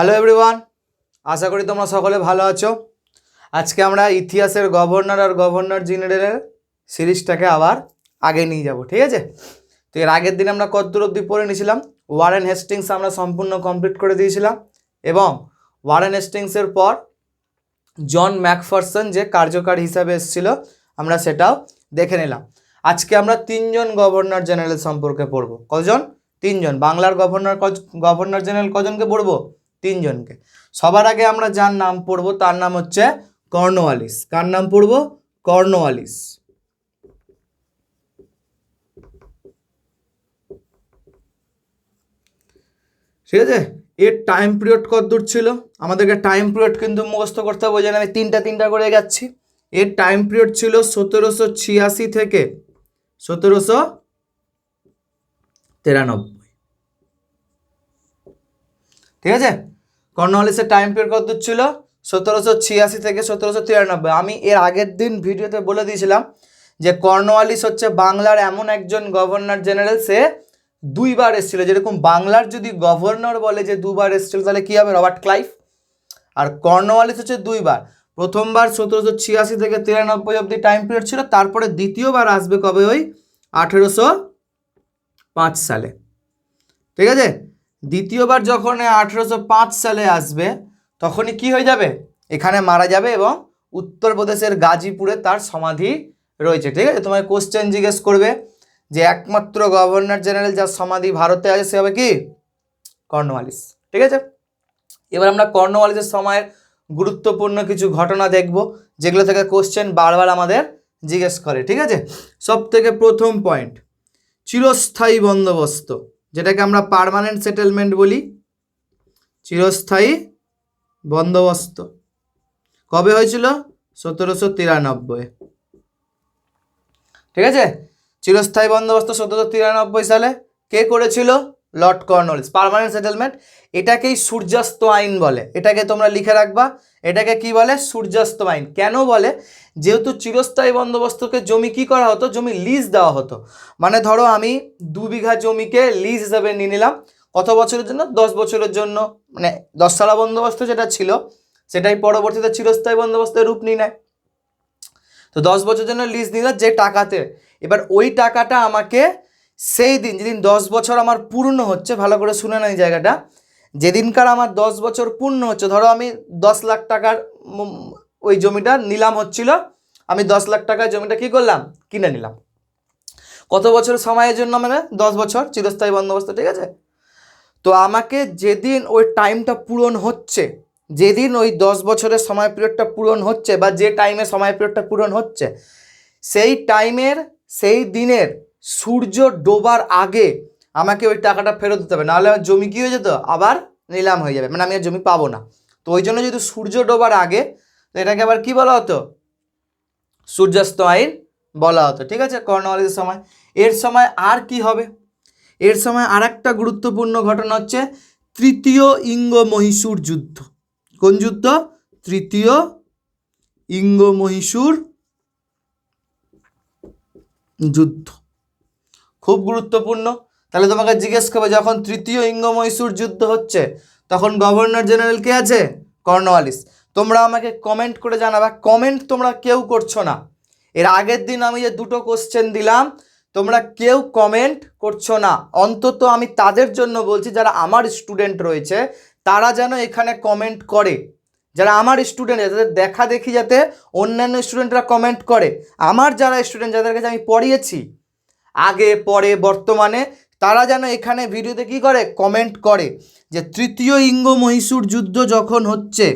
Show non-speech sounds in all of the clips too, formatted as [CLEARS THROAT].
Hello everyone আশা করি তোমরা সকলে ভালো আছো। আজকে আমরা ইতিহাসের গভর্নর আর গভর্নর জেনারেলের সিরিজটাকে আবার আগে নিয়ে যাব, ঠিক আছে? তো এর আগের দিন আমরা কতদূর অবধি পড়ে নিয়েছিলাম। ওয়ারেন হেস্টিংস আমরা সম্পূর্ণ কমপ্লিট করে দিয়েছিলাম এবং ওয়ারেন হেস্টিংসের পর জন ম্যাকফারসন যে কার্যকার হিসাবে এসেছিল, আমরা সেটাও দেখে নিলাম। আজকে আমরা তিনজন গভর্নর জেনারেল সম্পর্কে পড়ব। কজন? তিনজন। বাংলার গভর্নর গভর্নর জেনারেল কজনকে পড়ব? তিনজনকে। সবার আগে আমরা যার নাম পড়ব, তার নাম হচ্ছে কর্নওয়ালিস কার নাম পড়ব? কর্নওয়ালিস ঠিক আছে? এর টাইম পিরিয়ড কত দূর ছিল? আমাদেরকে টাইম পিরিয়ড কিন্তু মুখস্থ করতে হবে আমি তিনটা তিনটা করে যাচ্ছি। এর টাইম পিরিয়ড ছিল সতেরোশো ছিয়াশি থেকে সতেরোশো তিরানব্বই। ঠিক আছে? কর্নওয়ালিসের টাইম পিরিয়ড কত ছিল? সতেরোশো ছিয়াশি থেকে সতেরোশো তিরানব্বই। আমি এর আগের দিন ভিডিওতে বলে দিয়েছিলাম যে কর্নওয়ালিস হচ্ছে বাংলার এমন একজন গভর্নর জেনারেল সে দুইবার এসেছিল। যেরকম বাংলার যদি গভর্নর বলে যে দুবার এসেছিল, তাহলে কী হবে? Robert Clive. আর কর্নওয়ালিস হচ্ছে দুইবার। প্রথমবার সতেরোশো ছিয়াশি থেকে তিরানব্বই অব্দি টাইম পিরিয়ড ছিল, তারপরে দ্বিতীয়বার আসবে কবে ওই? আঠেরোশো পাঁচ সালে। ঠিক আছে? দ্বিতীয়বার যখন আঠেরোশো পাঁচ সালে আসবে, তখনই কি হয়ে যাবে? এখানে মারা যাবে এবং উত্তরপ্রদেশের গাজীপুরে তার সমাধি রয়েছে, ঠিক আছে? তোমায় কোশ্চেন জিজ্ঞেস করবে যে একমাত্র গভর্নর জেনারেল যার সমাধি ভারতে আছে, সে হবে কি? কর্নওয়ালিস ঠিক আছে? এবার আমরা কর্নওয়ালিসের সময়ের গুরুত্বপূর্ণ কিছু ঘটনা দেখব, যেগুলো থেকে কোশ্চেন বারবার আমাদের জিজ্ঞেস করে, ঠিক আছে? সব থেকে প্রথম পয়েন্ট চিরস্থায়ী বন্দোবস্ত। যেটাকে আমরা পারমানেন্ট সেটেলমেন্ট বলি, চিরস্থায়ী বন্দোবস্ত। কবে হয়েছিল? সতেরোশো তিরানব্বই। ঠিক আছে? চিরস্থায়ী বন্দোবস্ত সতেরোশো তিরানব্বই সালে কে করেছিল? লর্ড কর্নওয়ালিস পারমানেন্ট সেটেলমেন্ট, এটাকেই সূর্যাস্ত আইন বলে। এটাকে তোমরা লিখে রাখবা। এটাকে কি বলে? সূর্যাস্ত আইন। কেন বলে? যেহেতু চিরস্থায়ী বন্দোবস্তকে জমি কি করা হতো? জমি লিজ দেওয়া হতো। মানে ধরো আমি দু বিঘা জমিকে লিজ হিসাবে নিয়ে নিলাম। কত বছরের জন্য? দশ বছরের জন্য। মানে দশ সালা বন্দোবস্ত যেটা ছিল, সেটাই পরবর্তীতে চিরস্থায়ী বন্দোবস্তের রূপ নিয়ে নেয়। তো দশ বছরের জন্য লিজ নিলাম যে টাকাতে। এবার ওই টাকাটা আমাকে সেই দিন, যেদিন দশ বছর আমার পূর্ণ হচ্ছে, ভালো করে শুনে না এই জায়গাটা। যেদিনকার আমার দশ বছর পূর্ণ হচ্ছে, ধরো আমি দশ লাখ টাকার ওই জমিটা নিলাম হচ্ছিল, আমি দশ লাখ টাকার জমিটা কি করলাম? কিনে নিলাম। কত বছর সময়ের জন্য মানে দশ বছর, চিরস্থায়ী বন্দোবস্ত, ঠিক আছে? তো আমাকে যেদিন ওই টাইমটা পূরণ হচ্ছে, যেদিন ওই দশ বছরের সময় পিরিয়ডটা পূরণ হচ্ছে, বা যে টাইমে সময় পিরিয়ডটা পূরণ হচ্ছে, সেই টাইমের সেই দিনের সূর্য ডোবার আগে আমাকে ওই টাকাটা ফেরত দিতে হবে। নাহলে আমার জমি কী হয়ে যেত? আবার নিলাম হয়ে যাবে। মানে আমি আর জমি পাবো না। তো ওই জন্য যদি সূর্য ডোবার আগে, তো এটাকে আবার কি বলা হতো? সূর্যাস্ত আইন বলা হতো। ঠিক আছে? কর্নওয়ালিসের সময়। এর সময় আর কি হবে? এর সময় আর একটা গুরুত্বপূর্ণ ঘটনা হচ্ছে তৃতীয় ইঙ্গ মহীশূর যুদ্ধ। কোন যুদ্ধ? তৃতীয় ইঙ্গ মহীশূর যুদ্ধ। খুব গুরুত্বপূর্ণ। তাহলে তোমাকে জিজ্ঞেস করবে, যখন তৃতীয় ইঙ্গ মহীশূর যুদ্ধ হচ্ছে, তখন গভর্নর জেনারেল কে আছে? কর্নওয়ালিস। তোমরা আমাকে কমেন্ট করে জানাবা কমেন্ট তোমরা কেউ করছ না। এর আগের দিন আমি যে দুটো কোশ্চেন দিলাম, তোমরা কেউ কমেন্ট করছ না। অন্তত আমি তাদের জন্য বলছি, যারা আমার স্টুডেন্ট রয়েছে, তারা যেন এখানে কমেন্ট করে। যারা আমার স্টুডেন্ট যাদের দেখা দেখি যাতে অন্যান্য স্টুডেন্টরা কমেন্ট করে। আমার যারা স্টুডেন্ট যাদের কাছে আমি পড়িয়েছি আগে, পরে, বর্তমানে তারা যেন এখানে ভিডিওতে কি করে? কমেন্ট করে যে তৃতীয় ইঙ্গ মহীশূর যুদ্ধ যখন হচ্ছে,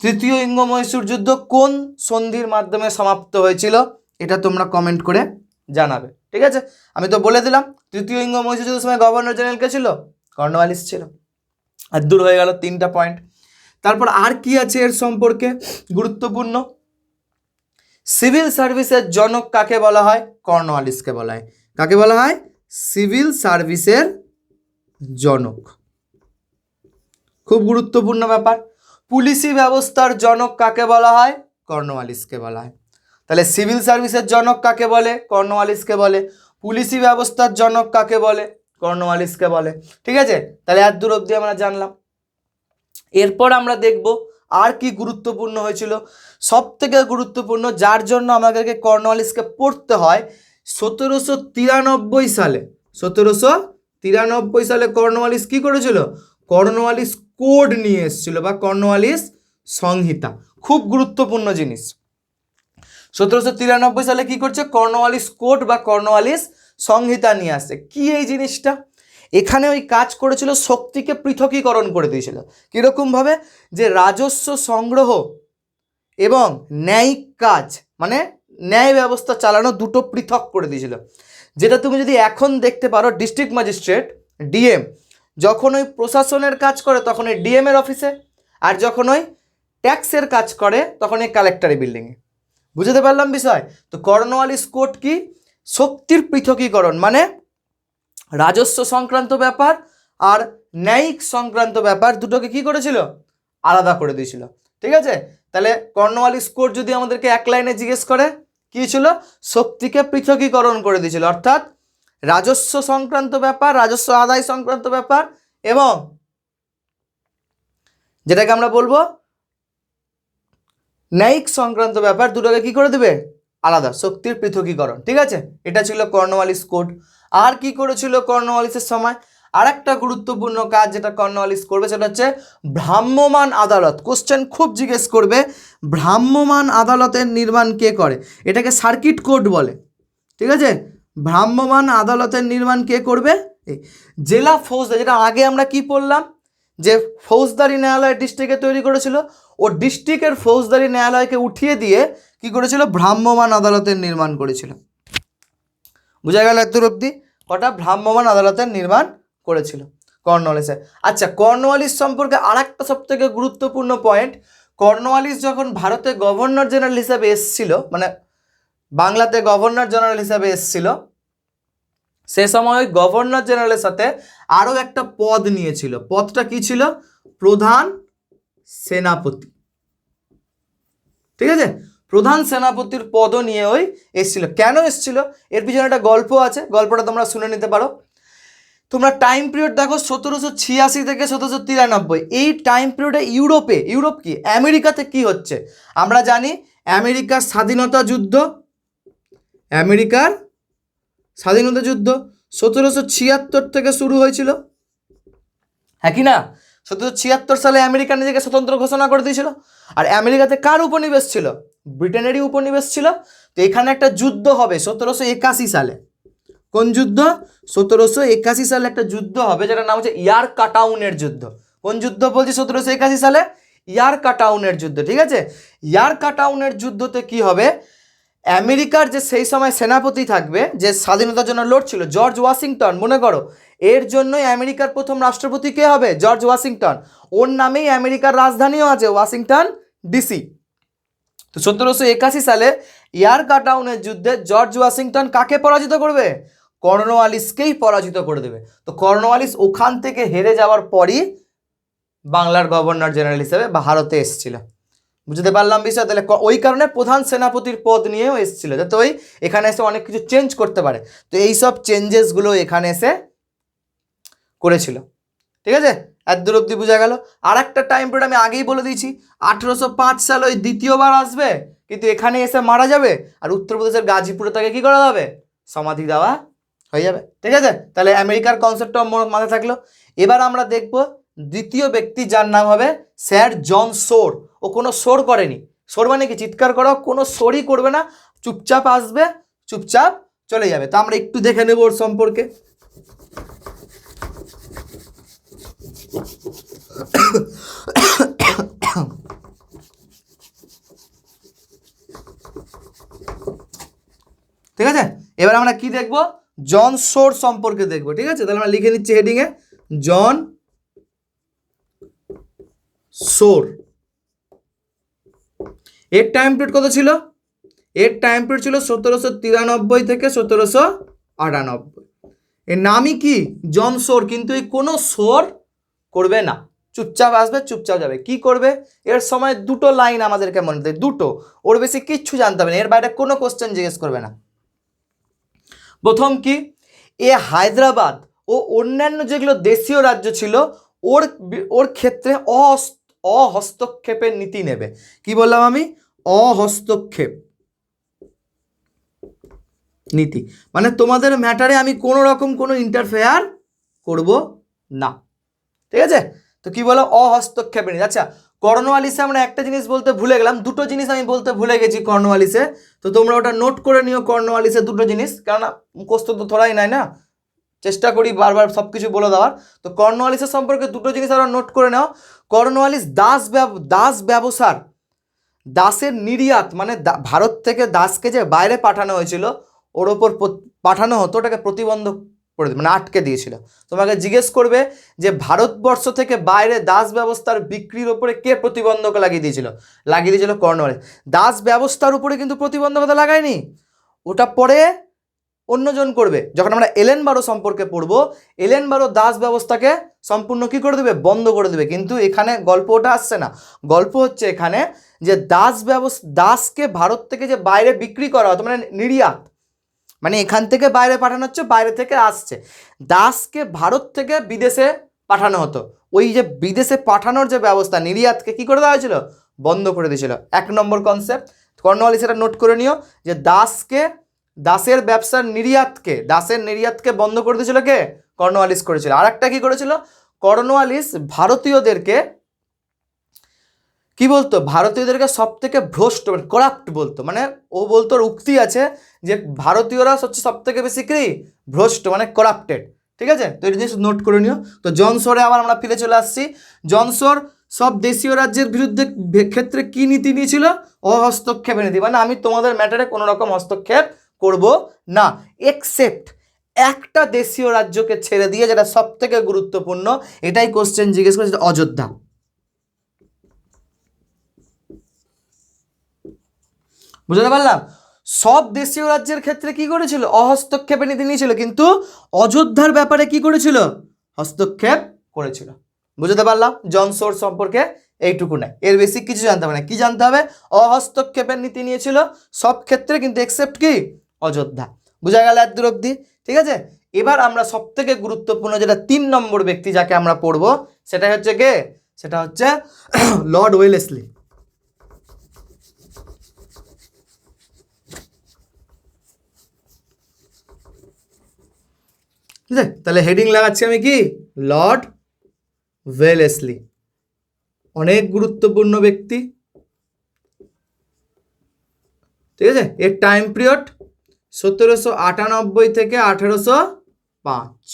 তৃতীয় ইঙ্গ মহীশূর যুদ্ধ কোন সন্ধির মাধ্যমে সমাপ্ত হয়েছিল এটা তোমরা কমেন্ট করে জানাবে, ঠিক আছে? আমি তো বলে দিলাম, তৃতীয় ইঙ্গ মহীশূর যুদ্ধের সময় গভর্নর জেনারেল কে ছিল? কর্নওয়ালিস ছিল। আর দূর হয়ে গেল তিনটা পয়েন্ট তারপর আর কি আছে এর সম্পর্কে? গুরুত্বপূর্ণ। সিভিল সার্ভিসের জনক কাকে বলা হয়? কর্নওয়ালিসকে বলা হয়। কাকে বলা হয়? সিভিল সার্ভিসের জনক। খুব গুরুত্বপূর্ণ ব্যাপার। পুলিশি ব্যবস্থার জনক কাকে বলা হয়? কর্নওয়ালিসকে বলা হয়। তাহলে সিভিল সার্ভিসের জনক কাকে বলে? কর্নওয়ালিসকে বলে। পুলিশি ব্যবস্থার জনক কাকে বলে? কর্নওয়ালিসকে বলে। ঠিক আছে? তাহলে এত দূর অবধি আমরা জানলাম। এরপর আমরা দেখব আর কি গুরুত্বপূর্ণ হয়েছিল? সব থেকে গুরুত্বপূর্ণ, যার জন্য আমাদেরকে কর্নওয়ালিসকে পড়তে হয় সতেরোশো তিরানব্বই সালে। সতেরোশো তিরানব্বই সালে কর্নওয়ালিস কি করেছিল? কর্নওয়ালিস কোড নিয়ে এসেছিল বা কর্নওয়ালিস সংহিতা। খুব গুরুত্বপূর্ণ জিনিস। সতেরোশো তিরানব্বই সালে কি করছে? কর্নওয়ালিস কোড বা কর্নওয়ালিস সংহিতা নিয়ে আসছে। কি এই জিনিসটা? এখানে ওই কাজ করেছিল, শক্তিকে পৃথকীকরণ করে দিয়েছিল। কীরকমভাবে যে রাজস্ব সংগ্রহ এবং ন্যায়িক কাজ মানে ন্যায় ব্যবস্থা চালানো দুটো পৃথক করে দিয়েছিল। যেটা তুমি যদি এখন দেখতে পারো, ডিস্ট্রিক্ট ম্যাজিস্ট্রেট, ডিএম, যখন ওই প্রশাসনের কাজ করে, তখন ওই ডিএম এর অফিসে, আর যখন ওই ট্যাক্সের কাজ করে, তখন এই কালেক্টরি বিল্ডিংয়ে। বুঝতে পারলাম বিষয়? তো কর্নওয়ালিস কোর্ট কি? শক্তির পৃথকীকরণ মানে রাজস্ব সংক্রান্ত ব্যাপার আর ন্যায়িক সংক্রান্ত ব্যাপার দুটোকে কি করেছিল? আলাদা করে দিয়েছিল। ঠিক আছে? তাহলে কর্নওয়ালিস কোর্ট যদি আমাদেরকে এক লাইনে জিজ্ঞেস করে, কি ছিল? শক্তিকে পৃথকীকরণ করে দিয়েছিল। অর্থাৎ রাজস্ব সংক্রান্ত ব্যাপার, রাজস্ব আদায় সংক্রান্ত ব্যাপার এবং যেটাকে আমরা বলব ন্যায়িক সংক্রান্ত ব্যাপার দুটোকে কি করে দেবে? আলাদা, শক্তির পৃথকীকরণ। ঠিক আছে? এটা ছিল কর্নওয়ালিস কোড আর কি করেছিল কর্নওয়ালিসের সময়? আর একটা গুরুত্বপূর্ণ কাজ যেটা কর্নওয়ালিস করবে সেটা হচ্ছে ভ্রাম্যমাণ আদালত। কোশ্চেন খুব জিজ্ঞেস করবে ভ্রাম্যমাণ আদালতের নির্মাণ কে করে? এটাকে সার্কিট কোর্ট বলে। ঠিক আছে? ভ্রাম্যমান আদালতের নির্মাণ কে করবে? জেলা ফৌজদারি, যেটা আগে আমরা কি পড়লাম? যে ফৌজদারি ন্যায়ালয় ডিস্ট্রিক্টে তৈরি করেছিল, ও ডিস্ট্রিক্টের ফৌজদারি ন্যায়ালয়কে উঠিয়ে দিয়ে কি করেছিল? ভ্রাম্যমাণ আদালতের নির্মাণ করেছিল। বুঝা গেল এত অব্দি কটা ভ্রাম্যমান আদালতের নির্মাণ করেছিল কর্নওয়ালিসে আচ্ছা কর্নওয়ালিস সম্পর্কে আর একটা সব থেকে গুরুত্বপূর্ণ পয়েন্ট কর্নওয়ালিস যখন ভারতে গভর্নর জেনারেল হিসাবে এসছিল মানে বাংলাতে গভর্নর জেনারেল হিসাবে এসছিল, সে সময় গভর্নর জেনারেলের সাথে আরও একটা পদ নিয়েছিল। পদটা কি ছিল? প্রধান সেনাপতি। ঠিক আছে? প্রধান সেনাপতির পদও নিয়ে ওই এসছিল। কেন এসছিল? এর পিছনে একটা গল্প আছে, গল্পটা তোমরা শুনে নিতে পারো। তোমরা টাইম পিরিয়ড দেখো সতেরোশো ছিয়াশি থেকে সতেরোশো তিরানব্বই। এই টাইম পিরিয়ডে ইউরোপে, ইউরোপ কি? আমেরিকাতে কি হচ্ছে? আমরা জানি আমেরিকার স্বাধীনতা যুদ্ধ, আমেরিকার স্বাধীনতা যুদ্ধ সতেরোশো ছিয়াত্তর থেকে শুরু হয়েছিল। হ্যাঁ কি না? সতেরোশো ছিয়াত্তর সালে আমেরিকা নিজেকে স্বতন্ত্র ঘোষণা করে দিয়েছিল। আর আমেরিকাতে কার উপনিবেশ ছিল? ব্রিটেনেরই উপনিবেশ ছিল, তো এখানে একটা যুদ্ধ হবে সতেরোশো একাশি সালে। কোন যুদ্ধ? সতেরোশো একাশি সালে একটা যুদ্ধ হবে যেটার নাম হচ্ছে ইয়ার কাটাউনের যুদ্ধ। কোন যুদ্ধ বলছি সতেরোশো একাশি সালে? ইয়ার কাটাউনের যুদ্ধ, ঠিক আছে? ইয়ার কাটাউনের যুদ্ধতে কি হবে? আমেরিকার যে সেই সময় সেনাপতি থাকবে, যে স্বাধীনতার জন্য লড়ছিল, জর্জ ওয়াশিংটন, মনে করো। এর জন্যই আমেরিকার প্রথম রাষ্ট্রপতি কে হবে? George Washington. ওর নামেই আমেরিকার রাজধানীও আছে ওয়াশিংটন, ডিসি। তো সতেরোশো একাশি সালে ইয়ার কাটাউনের যুদ্ধে জর্জ ওয়াশিংটন কাকে পরাজিত করবে? কর্নওয়ালিসকেই পরাজিত করে দেবে। তো কর্নওয়ালিস ওখান থেকে হেরে যাওয়ার পরই বাংলার গভর্নর জেনারেল হিসেবে ভারতে এসেছিল। বুঝতে পারলাম বিষয়? তাহলে ওই কারণে প্রধান সেনাপতির পদ নিয়েও এসেছিল যাতে ওই এখানে এসে অনেক কিছু চেঞ্জ করতে পারে। তো এই সব চেঞ্জেসগুলো এখানে এসে করেছিল। ঠিক আছে? এত দূর অব্দি বোঝা গেল। আর একটা টাইম পিরিয়ড আমি আগেই বলে দিয়েছি, আঠেরোশো পাঁচ সাল ওই দ্বিতীয়বার আসবে, কিন্তু এখানে এসে মারা যাবে আর উত্তরপ্রদেশের গাজীপুরে তাকে কী করা হবে? সমাধি দেওয়া হয়ে যাবে। ঠিক আছে? তাহলে আমেরিকার কনসেপ্টটা মাথায় থাকল। এবার আমরা দেখব দ্বিতীয় ব্যক্তি যার নাম হবে স্যার জন সোর। ও কোনো সোর করেনি। সোর মানে কি? চিৎকার করা, কোনো সোরই করবে না। চুপচাপ আসবে, চুপচাপ চলে যাবে। তো আমরা একটু দেখে নেব ওর সম্পর্কে। [COUGHS] ঠিক আছে? এবার আমরা কি দেখব? জন সোর সম্পর্কে দেখব, ঠিক আছে? তাহলে আমরা লিখে নিচ্ছি হেডিংয়ে জন সোর। এর টাইম পিরিয়ড কত ছিল? এর টাইম পিরিয়ড ছিল সতেরোশো তিরানব্বই থেকে সতেরোশো আটানব্বই। এর নামই কি? জন সোর, কিন্তু এই কোনো সোর করবে না। চুপচাপ আসবে, চুপচাপ যাবে। কি করবে? এর সময় দুটো লাইন আমাদেরকে মনে দেয় দুটো। ওর বেশি কিচ্ছু জানতে হবে না। এর বাইরে কোনো কোশ্চেন জিজ্ঞেস করবে না। প্রথম কি? এ হায়দ্রাবাদ ও অন্যান্য যেগুলো দেশীয় রাজ্য ছিল, ওর ওর ক্ষেত্রে অহস্তক্ষেপের নীতি নেবে। কি বললাম আমি? অহস্তক্ষেপ। নীতি। মানে তোমাদের ম্যাটারে আমি কোনো রকম কোনো ইন্টারফেয়ার করব না। ঠিক আছে? তো কি বলো? অহস্তক্ষেপ নীতি আচ্ছা কর্নওয়ালিসে আমরা একটা জিনিস বলতে ভুলে গেলাম, দুটো জিনিস আমি বলতে ভুলে গেছি কর্নওয়ালিসে তো তোমরা ওটা নোট করে নিও কর্নওয়ালিসে দুটো জিনিস, কেননা মুখস্থ তো থোড়াই নাই না? চেষ্টা করি বারবার সব কিছু বলে দেওয়ার। তো কর্নওয়ালিসের সম্পর্কে দুটো জিনিস আমরা নোট করে নাও। কর্নওয়ালিস দাস দাস ব্যবসার, দাসের নির্যাত মানে ভারত থেকে দাসকে যে বাইরে পাঠানো হয়েছিল, ওর ওপর পাঠানো হতো, ওটাকে প্রতিবন্ধ করে মানে আটকে দিয়েছিল। তোমাকে জিজ্ঞেস করবে যে ভারতবর্ষ থেকে বাইরে দাস ব্যবস্থার বিক্রির ওপরে কে প্রতিবন্ধক লাগিয়ে দিয়েছিল? লাগিয়ে দিয়েছিল কর্নওয়ালিস দাস ব্যবস্থার উপরে কিন্তু প্রতিবন্ধকতা লাগায়নি। ওটা পরে অন্যজন করবে। যখন আমরা এলেন বারো সম্পর্কে পড়ব, এলেন বারো দাস ব্যবস্থাকে সম্পূর্ণ কি করে দেবে? বন্ধ করে দেবে। কিন্তু এখানে গল্প ওটা আসছে না। গল্প হচ্ছে এখানে যে দাস ব্যবস্থা দাসকে ভারত থেকে যে বাইরে বিক্রি করা হতো মানে নির্যাত মানে এখান থেকে বাইরে পাঠানো হচ্ছে, বাইরে থেকে আসছে। দাসকে ভারত থেকে বিদেশে পাঠানো হতো। ওই যে বিদেশে পাঠানোর যে ব্যবস্থা নির্যাতকে কি করে দেওয়া হয়েছিল? বন্ধ করে দিয়েছিল। এক নম্বর কনসেপ্ট কর্নওয়ালি সেটা নোট করে নিও যে দাসকে, দাসের ব্যবসার নির্যাতকে দাসের নির্যাতকে বন্ধ করে দিয়েছিল কে? কর্নওয়ালিস করেছিল। আর একটা কী করেছিল? কর্নওয়ালিস ভারতীয়দেরকে কি বলতো? ভারতীয়দেরকে সব থেকে ভ্রষ্ট মানে করাপ্ট বলতো। মানে ও বলতো, ওর উক্তি আছে যে ভারতীয়রা হচ্ছে সব থেকে বেশি কি? ভ্রষ্ট মানে করাপ্টেড ঠিক আছে? তো এটা জিনিস নোট করে নিও। তো জনসোরে আবার আমরা ফিরে চলে আসছি। জনসোর সব দেশীয় রাজ্যের বিরুদ্ধে ক্ষেত্রে কি নীতি নিয়েছিল? অহস্তক্ষেপের নীতি। মানে আমি তোমাদের ম্যাটারে কোনো রকম হস্তক্ষেপ করব না। এক্সেপ্ট একটা দেশীয় রাজ্যকে ছেড়ে দিয়ে যেটা সব থেকে গুরুত্বপূর্ণ, এটাই কোশ্চেন জিজ্ঞেস যেটা অযোধ্যা। বুঝতে পারলাম? সব দেশীয় রাজ্যের ক্ষেত্রে কি করেছিল? অহস্তক্ষেপের নীতি নিয়েছিল, কিন্তু অযোধ্যার ব্যাপারে কি করেছিল? হস্তক্ষেপ করেছিল। বুঝতে পারলাম? জনসোর সম্পর্কে এইটুকু নাই। এর বেশি কিছু জানতে হবে না। কি জানতে হবে? অহস্তক্ষেপের নীতি নিয়েছিল, সব ক্ষেত্রে কিন্তু এক্সেপ্ট কি? অযোধ্যা। বোঝা গেল এত অব্দি ঠিক আছে? এবার আমরা সব থেকে গুরুত্বপূর্ণ যেটা তিন নম্বর ব্যক্তি যাকে আমরা পড়ব সেটা হচ্ছে কে? সেটা হচ্ছে [CLEARS THROAT] লর্ড ওয়েলেসলি। ঠিক আছে তাহলে হেডিং লাগাচ্ছি আমি কি? লর্ড ওয়েলেসলি অনেক গুরুত্বপূর্ণ ব্যক্তি। ঠিক আছে? এর টাইম পিরিয়ড সতেরোশো আটানব্বই থেকে আঠেরোশো পাঁচ।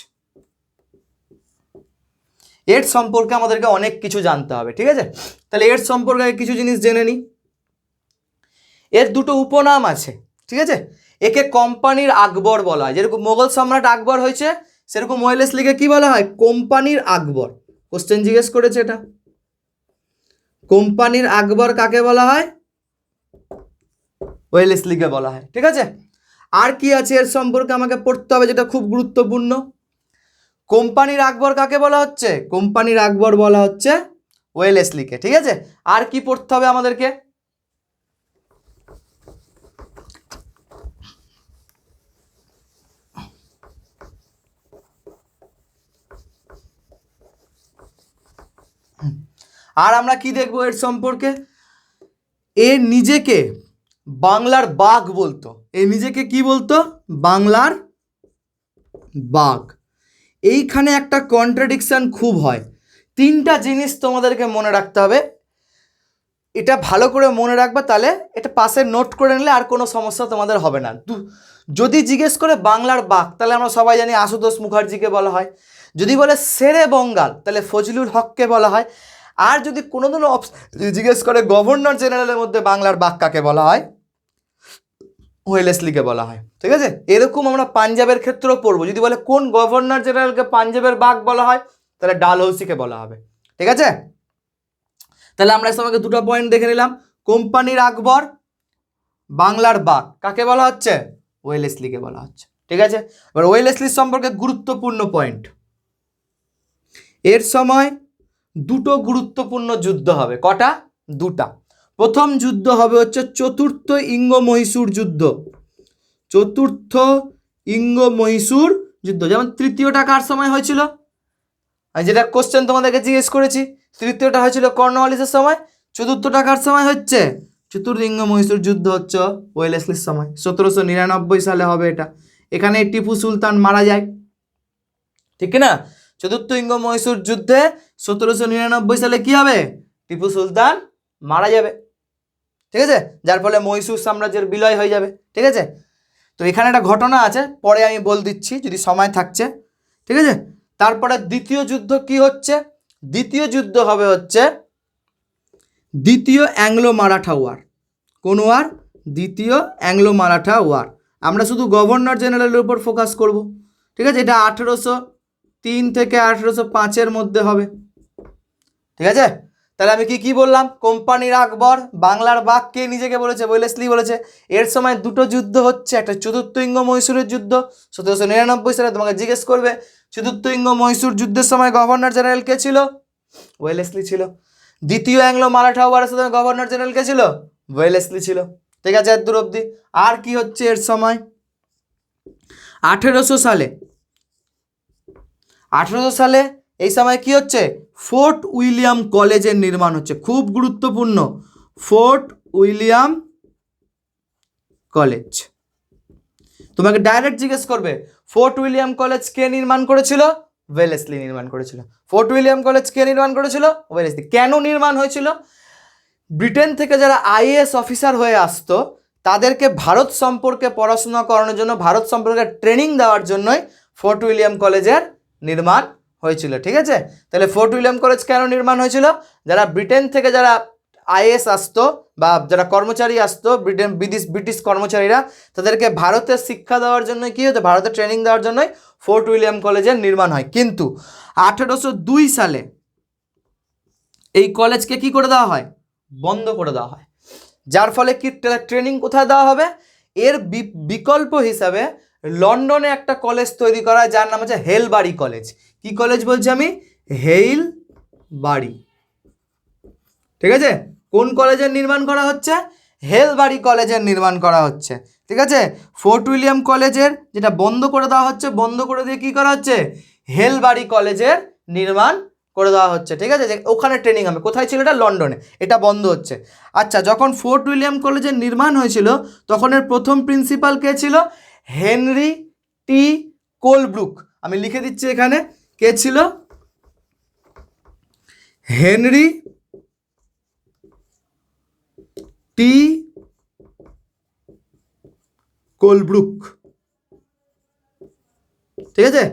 এর সম্পর্কে আমাদেরকে অনেক কিছু জানতে হবে, ঠিক আছে? তাহলে এর সম্পর্কে কিছু জিনিস জেনে নিই। এর দুটো উপনাম আছে। ঠিক আছে? একে কোম্পানির আকবর বলা হয়। যেরকম মোগল সম্রাট আকবর হয়েছে, সেরকম ওয়েলেস লিগে কি বলা হয়? কোম্পানির আকবর। কোশ্চেন জিজ্ঞেস করেছে এটা। কোম্পানির আকবর কাকে বলা হয়? ওয়েলেসলিকে বলা হয়। ঠিক আছে? আর কি আছে? এর সম্পর্কে আমাকে পড়তে হবে, যেটা খুব গুরুত্বপূর্ণ। কোম্পানির আকবর কাকে বলা হচ্ছে? কোম্পানির আকবর বলা হচ্ছে ওয়েলেসলিকে ঠিক আছে? আর কি পড়তে হবে আমাদেরকে? আর আমরা কি দেখব এর সম্পর্কে? এ নিজেকে বাংলার বাঘ বলতো। এ নিজেকে কি বলতো? বাংলার বাঘ। এইখানে একটা কন্ট্রাডিকশান খুব হয়। তিনটা জিনিস তোমাদেরকে মনে রাখতে হবে। এটা ভালো করে মনে রাখবে, তাহলে এটা পাশে নোট করে নিলে আর কোনো সমস্যা তোমাদের হবে না। যদি জিজ্ঞেস করে বাংলার বাঘ, তাহলে আমরা সবাই জানি আশুতোষ মুখার্জিকে বলা হয়। যদি বলে শেরে বঙ্গাল, তাহলে ফজলুল হককে বলা হয়। আর যদি কোনো অপস- জিজ্ঞেস করে গভর্নর জেনারেলের মধ্যে বাংলার বাঘ কাকে বলা হয়? ওয়েলেসলিকে বলা হয়। ঠিক আছে? এরকম আমরা পাঞ্জাবের ক্ষেত্রেও পড়ব। যদি বলে কোন গভর্নর জেনারেলকে পাঞ্জাবের বাঘ বলা হয়, তাহলে ডালহৌসিকে বলা হবে। ঠিক আছে? তাহলে আমরা সঙ্গে দুটো পয়েন্ট দেখে নিলাম। কোম্পানির আকবর, বাংলার বাঘ কাকে বলা হচ্ছে? ওয়েলেসলিকে বলা হচ্ছে। ঠিক আছে? এবার ওয়েলেসলির সম্পর্কে গুরুত্বপূর্ণ পয়েন্ট এর সময় দুটো গুরুত্বপূর্ণ যুদ্ধ হবে। কটা? দুটা। প্রথম যুদ্ধ হবে হচ্ছে চতুর্থ ইঙ্গ মহীশূর যুদ্ধ। চতুর্থ ইঙ্গ মহীশূর যুদ্ধ। যেমন তৃতীয়টা কার সময় হয়েছিল? যেটা কোশ্চেন তোমাদেরকে জিজ্ঞেস করেছি, তৃতীয়টা হয়েছিল কর্নওয়ালিসের সময়। চতুর্থটা কার সময় হচ্ছে? চতুর্লিঙ্গ মহীশূর যুদ্ধ হচ্ছে ওয়েলেসলির সময়। সতেরোশো নিরানব্বই সালে হবে এটা। এখানে টিপু সুলতান মারা যায়। ঠিক না? চতুর্থ ইঙ্গ মহীশূর যুদ্ধে সতেরোশো নিরানব্বই সালে কি হবে? টিপু সুলতান মারা যাবে। ঠিক আছে? যার ফলে মহীশূর সাম্রাজ্যের বিলয় হয়ে যাবে। ঠিক আছে? তো এখানে একটা ঘটনা আছে, পরে আমি বল দিচ্ছি, যদি সময় থাকছে। ঠিক আছে? তারপরে দ্বিতীয় যুদ্ধ কি হচ্ছে? দ্বিতীয় যুদ্ধ হবে হচ্ছে দ্বিতীয় অ্যাংলো মারাঠা ওয়ার। কোন ওয়ার? দ্বিতীয় অ্যাংলো মারাঠা ওয়ার। আমরা শুধু গভর্নর জেনারেলের উপর ফোকাস করব। ঠিক আছে? এটা আঠেরোশো তিন থেকে আঠেরোশো পাঁচের মধ্যে হবে। ঠিক আছে? তাহলে আমি কি কি বললাম? কোম্পানির আকবর বাংলার বাঘ কে নিজেকে বলেছে ওয়েলেসলি বলেছে। এর সময় দুটো যুদ্ধ হচ্ছে, একটা চতুর্থ ইঙ্গ মহীশূরের যুদ্ধ, সতেরোশো নিরানব্বই সালে তোমাকে জিজ্ঞেস করবে চতুর্থ ইঙ্গ মহীশূর যুদ্ধের সময় গভর্নর জেনারেল কে ছিল? ওয়েলেসলি ছিল। দ্বিতীয় অ্যাংলো মারাঠা ওয়ারের সময় গভর্নর জেনারেল কে ছিল? ওয়েলেসলি ছিল। ঠিক আছে এর দূর অব্দি। আর কি হচ্ছে এর সময়? আঠেরোশো সালে আঠেরোশো সালে এই সময় কি হচ্ছে? ফোর্ট উইলিয়াম কলেজের নির্মাণ হচ্ছে। খুব গুরুত্বপূর্ণ। Fort William College. তোমাকে ডাইরেক্ট জিজ্ঞেস করবে, ফোর্ট উইলিয়াম কলেজ কে নির্মাণ করেছিল? ওয়েলেসলি নির্মাণ করেছিল। ফোর্ট উইলিয়াম কলেজ কে নির্মাণ করেছিল? ওয়েলেসলি। কেন নির্মাণ হয়েছিল? ব্রিটেন থেকে যারা আইএএস অফিসার হয়ে আসতো, তাদেরকে ভারত সম্পর্কে পড়াশোনা করানোর জন্য, ভারত সম্পর্কে ট্রেনিং দেওয়ার জন্যই ফোর্ট উইলিয়াম কলেজের নির্মাণ হয়েছিল, ঠিক আছে? তাহলে ফোর্ট উইলিয়াম কলেজ কেন নির্মাণ হয়েছিল? যারা ব্রিটেন থেকে যারা আইএস আসতো বা যারা কর্মচারী আসতো, ব্রিটেন, বিদেশ, ব্রিটিশ কর্মচারীরা, তাদেরকে ভারতের শিক্ষা দেওয়ার জন্য কী হতো? ভারতের ট্রেনিং দেওয়ার জন্যই ফোর্ট উইলিয়াম কলেজের নির্মাণ হয়। কিন্তু আঠেরোশো দুই সালে এই কলেজকে কি করে দেওয়া হয়? বন্ধ করে দেওয়া হয়। যার ফলে কি ট্রেনিং কোথায় দেওয়া হবে? এর বিকল্প হিসাবে লন্ডনে একটা কলেজ তৈরি করা যার নাম হচ্ছে হেলবাড়ি কলেজ। কি কলেজ বলছি আমি? হেইল বাড়ি ঠিক আছে? কোন কলেজের নির্মাণ করা হচ্ছে? হেলবাড়ি কলেজের নির্মাণ করা হচ্ছে। ঠিক আছে? ফোর্ট উইলিয়াম কলেজের, যেটা বন্ধ করে দেওয়া হচ্ছে, বন্ধ করে দিয়ে কি করা হচ্ছে? হেলবাড়ি কলেজের নির্মাণ করে দেওয়া হচ্ছে। ঠিক আছে? যে ওখানে ট্রেনিং হবে। কোথায় ছিল এটা? লন্ডনে। এটা বন্ধ হচ্ছে। আচ্ছা যখন ফোর্ট উইলিয়াম কলেজের নির্মাণ হয়েছিল, তখন এর প্রথম প্রিন্সিপাল কে ছিল? Henry T Colebrooke. আমি লিখে দিচ্ছি এখানে, কে ছিল? Henry T Colebrooke. ঠিক আছে?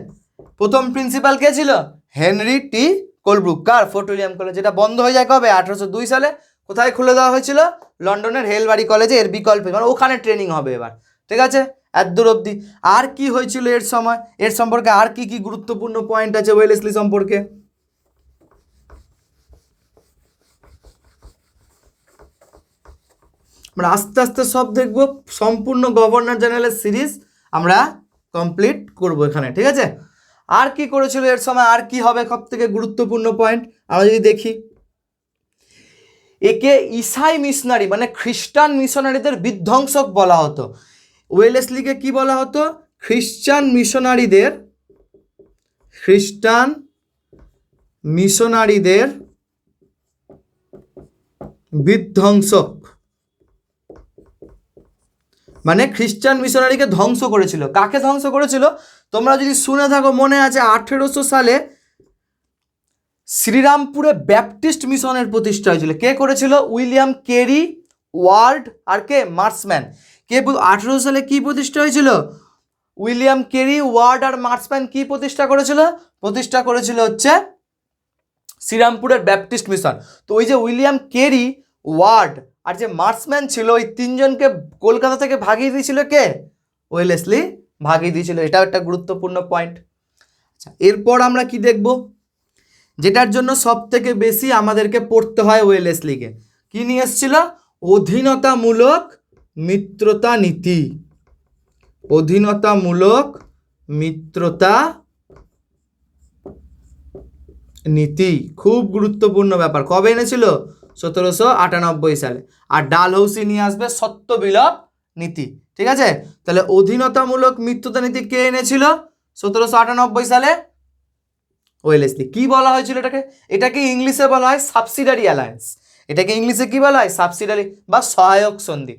প্রথম প্রিন্সিপাল কে ছিল? Henry T Colebrooke. কার? Fort William College. যেটা বন্ধ হয়ে যায় কবে? আঠারোশো দুই সালে। কোথায় খুলে দেওয়া হয়েছিল? লন্ডনের হেলবাড়ি কলেজে এর বিকল্পে। মানে ওখানে ট্রেনিং হবে এবার। ঠিক আছে? এত দূর অবধি। আর কি হয়েছিল এর সময়? এর সম্পর্কে আর কি কি গুরুত্বপূর্ণ পয়েন্ট আছে ওয়েলেসলি সম্পর্কে? আমরা আস্তে আস্তে সব দেখব। সম্পূর্ণ গভর্নর জেনারেলের সিরিজ আমরা কমপ্লিট করব এখানে, ঠিক আছে? আর কি করেছিল এর সময়? আর কি হবে সব থেকে গুরুত্বপূর্ণ পয়েন্ট আমরা যদি দেখি। একে ইসাই মিশনারি মানে খ্রিস্টান মিশনারিদের বিধ্বংসক বলা হতো। ওয়েলেসলিকে কি বলা হতো? খ্রিস্টান মিশনারিদের খ্রিস্টান মিশনারিদের বিধ্বংসক। মানে খ্রিস্টান মিশনারিকে ধ্বংস করেছিল। কাকে ধ্বংস করেছিল? তোমরা যদি শুনে থাকো, মনে আছে আঠেরোশো সালে শ্রীরামপুরে ব্যাপটিস্ট মিশনের প্রতিষ্ঠা হয়েছিল। কে করেছিল? উইলিয়াম কেরি ওয়ার্ড আর কে? মার্সম্যান। কে আঠেরো সালে কি প্রতিষ্ঠা হয়েছিল? উইলিয়াম কেরি, ওয়ার্ড আর মার্সম্যান কি প্রতিষ্ঠা করেছিল? প্রতিষ্ঠা করেছিল হচ্ছে শ্রীরামপুরের ব্যাপটিস্ট মিশন। তো ওই যে উইলিয়াম কেরি, ওয়ার্ড আর যে মার্সম্যান ছিল, ওই তিনজনকে কলকাতা থেকে ভাগিয়ে দিয়েছিল কে? ওয়েলেসলি ভাগিয়ে দিয়েছিল। এটাও একটা গুরুত্বপূর্ণ পয়েন্ট আচ্ছা এরপর আমরা কি দেখব? যেটার জন্য সব থেকে বেশি আমাদেরকে পড়তে হয় ওয়েলেসলিকে। কি নিয়ে এসেছিল? অধীনতামূলক মিত্রতা নীতি অধীনতামূলক মিত্রতা নীতি খুব গুরুত্বপূর্ণ ব্যাপার। কবে এনেছিল? সতেরোশো আটানব্বই সালে। আর ডালহৌসি নিয়ে আসবে সত্য বিলোপ নীতি। ঠিক আছে? তাহলে অধীনতামূলক মিত্রতা নীতি কে এনেছিল? সতেরোশো আটানব্বই সালে? ওয়েলেসলি। কি বলা হয়েছিল এটাকে? এটাকে ইংলিশে বলা হয় সাবসিডারি অ্যালায়েন্স। এটাকে ইংলিশে কি বলা হয়? সাবসিডারি বা সহায়ক সন্ধি।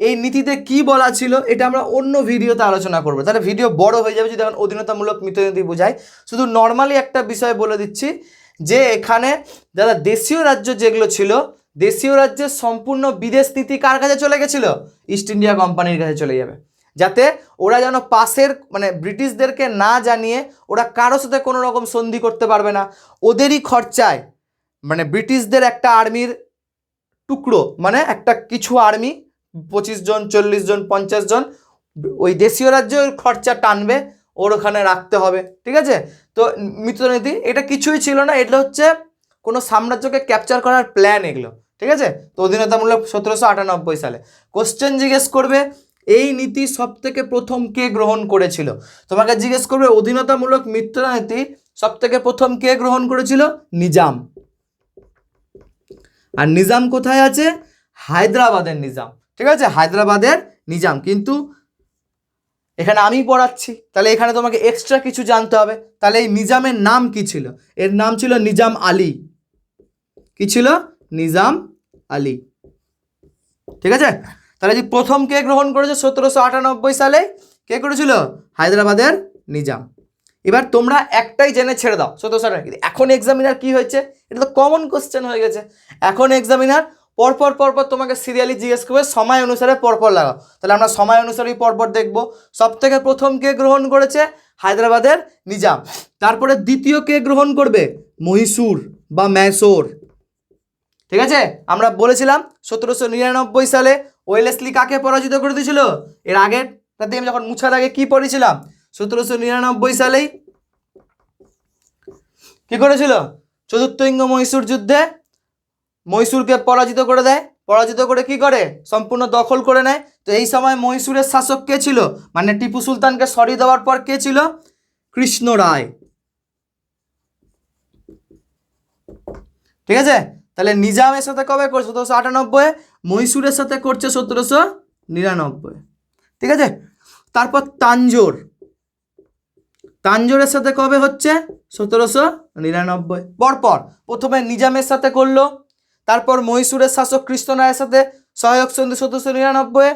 এই নীতিতে কি বলা ছিল, এটা আমরা অন্য ভিডিওতে আলোচনা করব। তাহলে ভিডিও বড় হয়ে যাবে যদি এখন অধীনতামূলক মিতনীতি বোঝাই শুধু নর্মালি একটা বিষয় বলে দিচ্ছি, যে এখানে দাদা দেশীয় রাজ্য যেগুলো ছিল, দেশীয় রাজ্যের সম্পূর্ণ বিদেশ নীতি কার কাছে চলে গেছিল? ইস্ট ইন্ডিয়া কোম্পানির কাছে চলে যাবে। যাতে ওরা যেন পাশের মানে ব্রিটিশদেরকে না জানিয়ে ওরা কারোর সাথে কোনো রকম সন্ধি করতে পারবে না। ওদেরই খরচায় মানে ব্রিটিশদের একটা আর্মির টুকরো মানে একটা কিছু আর্মি পঁচিশ জন, চল্লিশ জন, পঞ্চাশ জন, ওই দেশীয় রাজ্যের খরচা টানবে, ওর ওখানে রাখতে হবে, ঠিক আছে? তো মিত্রনীতি, এটা কিছুই ছিল না, এটা হচ্ছে কোনো সাম্রাজ্যকে ক্যাপচার করার প্ল্যান এগুলো, ঠিক আছে? তো অধীনতামূলক সতেরোশো আটানব্বই সালে। কোশ্চেন জিজ্ঞেস করবে, এই নীতি সব থেকে প্রথম কে গ্রহণ করেছিল? তোমাকে জিজ্ঞেস করবে, অধীনতামূলক মিত্রনীতি সব থেকে প্রথম কে গ্রহণ করেছিল? নিজাম। আর নিজাম কোথায় আছে? হায়দ্রাবাদের নিজাম। ঠিক আছে? হায়দ্রাবাদের নিজাম। কিন্তু এখানে আমি পড়াচ্ছি। তাহলে এখানে তোমাকে এক্সট্রা কিছু জানতে হবে। তাহলে এই নিজামের নাম কি ছিল? এর নাম ছিল নিজাম আলী। কি ছিল? নিজাম আলী। ঠিক আছে? তাহলে যে প্রথম কে গ্রহণ করেছে সতেরোশো আটানব্বই সালে? কে করেছিল? হায়দ্রাবাদের নিজাম। এবার তোমরা একটাই জেনে ছেড়ে দাও। সতেরোশো আটানব্বই। এখন এক্সামিনার কি হয়েছে? এটা তো কমন কোশ্চেন হয়ে গেছে। এখন এক্সামিনার পরপর পরপর তোমাকে সিরিয়ালি জিজ্ঞেস করবে, সময় অনুসারে পরপর লাগাও। তাহলে আমরা সময় অনুসারেই পরপর দেখব। সব থেকে প্রথম কে গ্রহণ করেছে? হায়দ্রাবাদের নিজাম। তারপরে দ্বিতীয় কে গ্রহণ করবে? মহীশূর বা ম্যাসোর। ঠিক আছে? আমরা বলেছিলাম সতেরোশো নিরানব্বই সালে ওয়েলেসলি কাকে পরাজিত করে দিয়েছিল? এর আগের তাতে আমি যখন মুছার আগে কি পড়েছিলাম? সতেরোশো নিরানব্বই সালেই কি করেছিল? চতুর্থ ইঙ্গ মহীশূর যুদ্ধে মহীশূরকে পরাজিত করে দেয়। পরাজিত করে কি করে? সম্পূর্ণ দখল করে নেয়। তো এই সময় মহীশূরের শাসক কে ছিল? মানে টিপু সুলতানকে সরিয়ে দেওয়ার পর কে ছিল? কৃষ্ণ রায়। ঠিক আছে? তাহলে নিজামের সাথে কবে করছে? সতেরোশো আটানব্বই মহীশূরের সাথে করছে সতেরোশো নিরানব্বই ঠিক আছে? তারপর তাঞ্জোর। তাঞ্জোরের সাথে কবে হচ্ছে? সতেরোশো নিরানব্বই পরপর। প্রথমে নিজামের সাথে করল। তারপর মহীশূরের শাসক কৃষ্ণ রায়ের সাথে সহায়ক সন্ধি সতেরোশো নিরানব্বই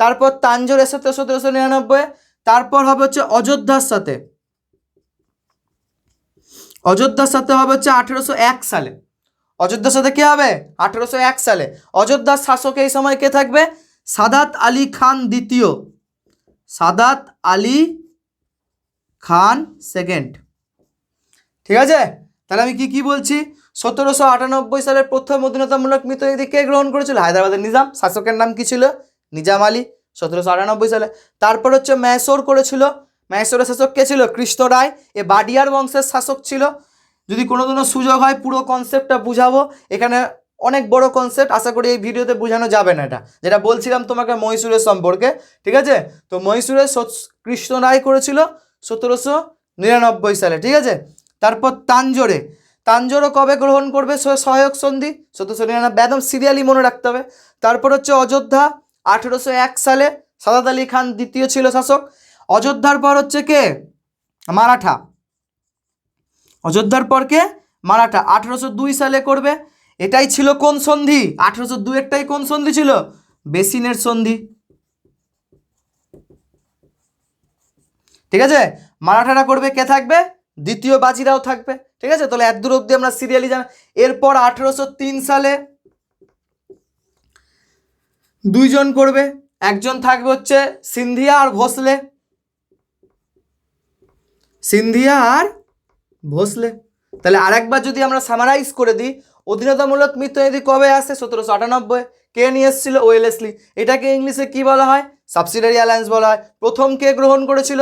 তারপর তাঞ্জোরের সাথে সতেরোশো নিরানব্বই তারপর হবে হচ্ছে অযোধ্যার সাথে। অযোধ্যার সাথে হবে হচ্ছে আঠেরোশো এক সালে। অযোধ্যার সাথে কে হবে? আঠেরোশো এক সালে। অযোধ্যার শাসক এই সময় কে থাকবে? সাদাত আলী খান দ্বিতীয়। সাদাত আলী খান সেকেন্ড। ঠিক আছে? তাহলে আমি কি কি বলছি? সতেরোশো আটানব্বই সালের প্রথম অধীনতামূলক মিতনীতি কে গ্রহণ করেছিল? হায়দ্রাবাদের নিজাম। শাসকের নাম কি ছিল? নিজাম আলী। সতেরোশো আটানব্বই সালে। তারপর হচ্ছে ম্যাসোর করেছিল। ম্যাসোরের শাসক কে ছিল? কৃষ্ণ রায়। এ বাডিয়ার বংশের শাসক ছিল। যদি কোনো দিনও সুযোগ হয়, পুরো কনসেপ্টটা বুঝাবো। এখানে অনেক বড় কনসেপ্ট আশা করি এই ভিডিওতে বোঝানো যাবে না এটা। যেটা বলছিলাম তোমাকে মহীশূরের সম্পর্কে। ঠিক আছে? তো মহীশূরের কৃষ্ণ রায় করেছিল সতেরোশো নিরানব্বই সালে। ঠিক আছে? তারপর তাঞ্জোরে। তাঞ্জোরও কবে গ্রহণ করবে সহায়ক সন্ধি? সতেরোশো নিরানব্বই একদম সিরিয়ালি মনে রাখতে হবে। তারপর হচ্ছে অযোধ্যা, আঠেরোশো এক সালে সাদাত আলী খান দ্বিতীয় ছিল শাসক। অযোধ্যার পর হচ্ছে কে? মারাঠা। অযোধ্যার পর কে? মারাঠা। আঠেরোশো দুই সালে করবে। এটাই ছিল কোন সন্ধি? আঠেরোশো দুয়েরটাই কোন সন্ধি ছিল? বেসিনের সন্ধি। ঠিক আছে? মারাঠারা করবে, কে থাকবে? দ্বিতীয় বাজিরাও থাকবে, ঠিক আছে? তাহলে এত দূর অব্দি আমরা সিরিয়ালি জানা এরপর আঠেরোশো তিন সালে দুইজন করবে, একজন থাকবে হচ্ছে সিন্ধিয়া আর ভোসলে। সিন্ধিয়া আর ভোসলে। তাহলে আরেকবার যদি আমরা সামারাইজ করে দিই, অধীনতামূলক মিত্রনীতি কবে আসে? সতেরোশো আটানব্বই। কে নিয়ে এসেছিল? ওয়েলেসলি এটাকে ইংলিশে কি বলা হয়? সাবসিডারি অ্যালায়েন্স বলা হয়। প্রথম কে গ্রহণ করেছিল?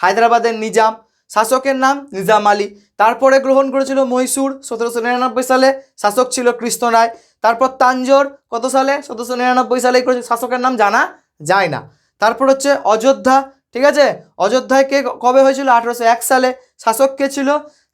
হায়দ্রাবাদের নিজাম। শাসকের নাম নিজাম আলী। তারপরে গ্রহণ করেছিল মহীশূর সতেরোশো নিরানব্বই সালে, শাসক ছিল কৃষ্ণ রায়। তারপর তাঞ্জোর কত সালে? সতেরোশো নিরানব্বই সালে শাসকের নাম জানা যায় না। তারপর হচ্ছে অযোধ্যা, ঠিক আছে? অযোধ্যায় কে কবে হয়েছিল? আঠেরোশো এক সালে। শাসক কে ছিল?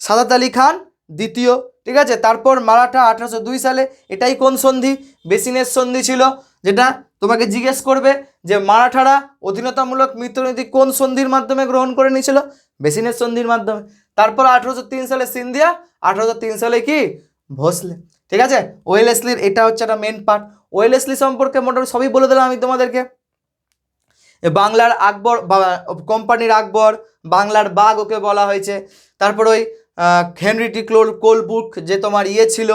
সাদাত আলী খান দ্বিতীয়, ঠিক আছে? তারপর মারাঠা আঠারোশো দুই সালে। এটাই কোন সন্ধি? বেসিনের সন্ধি ছিল, যেটা তোমাকে জিজ্ঞেস করবে যে মারাঠারা অধীনতামূলক মিত্রনীতি কোন সন্ধির মাধ্যমে গ্রহণ করে নিয়েছিল? বেসিনের সন্ধির মাধ্যমে। তারপর আঠেরোশো তিন সালে সিন্ধিয়া আঠেরোশো তিন সালে কি? ভোসলে। ঠিক আছে? ওয়েলেসলির এটা হচ্ছে একটা মেন পার্ট ওয়েলেসলি সম্পর্কে মোটামুটি সবই বলে দিলাম আমি তোমাদেরকে। বাংলার আকবর কোম্পানির আকবর বাংলার বাঘ ওকে বলা হয়েছে। তারপর ওই আহ, হেনরি টি ক্লোল কোলবুক যে তোমার ইয়ে ছিল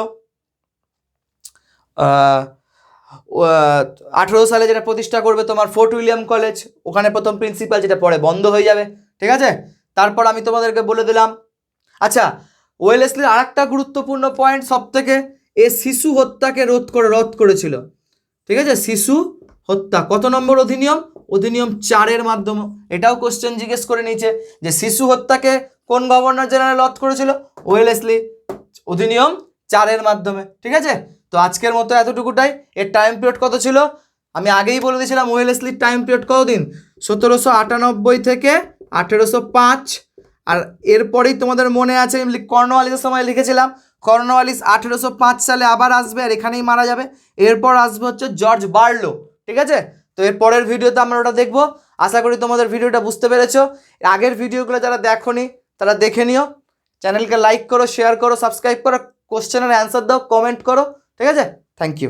আঠেরো সালে যেটা প্রতিষ্ঠা করবে তোমার ফোর্ট উইলিয়াম কলেজ ওখানে প্রথম প্রিন্সিপাল যেটা পরে বন্ধ হয়ে যাবে। ঠিক আছে? তারপর আমি তোমাদেরকে বলে দিলাম আচ্ছা ওয়েলেসলির আর একটা গুরুত্বপূর্ণ পয়েন্ট সব থেকে এ শিশু হত্যাকে রোধ করে রদ করেছিল। ঠিক আছে? শিশু হত্যা। কত নম্বর অধিনিয়ম? অধিনিয়ম চারের মাধ্যমে। এটাও কোশ্চেন জিজ্ঞেস করে নিয়েছে যে শিশু হত্যাকে কোন গভর্নর জেনারেল রদ করেছিল? ওয়েলেসলি অধিনিয়ম চারের মাধ্যমে। ঠিক আছে? তো আজকের মতো এতটুকুটাই। এর টাইম পিরিয়ড কত ছিল? আমি আগেই বলে দিয়েছিলাম, ওয়েলেসলির টাইম পিরিয়ড কতদিন? সতেরোশো আটানব্বই থেকে আঠেরোশো পাঁচ। আর এরপরেই তোমাদের মনে আছে, আমি কর্নওয়ালিসের সময় লিখেছিলাম কর্ণওয়ালিস আঠেরোশো পাঁচ সালে আবার আসবে আর এখানেই মারা যাবে। এরপর আসবে হচ্ছে জর্জ বার্লো, ঠিক আছে? তো এর পরের ভিডিওতে আমরা ওটা দেখব। আশা করি তোমাদের ভিডিওটা বুঝতে পেরেছ। আগের ভিডিওগুলো যারা দেখোনি, তারা দেখে নিও। চ্যানেলকে লাইক করো, শেয়ার করো, সাবস্ক্রাইব করো, কোশ্চেনের অ্যান্সার দাও, কমেন্ট করো, ঠিক আছে? Thank you.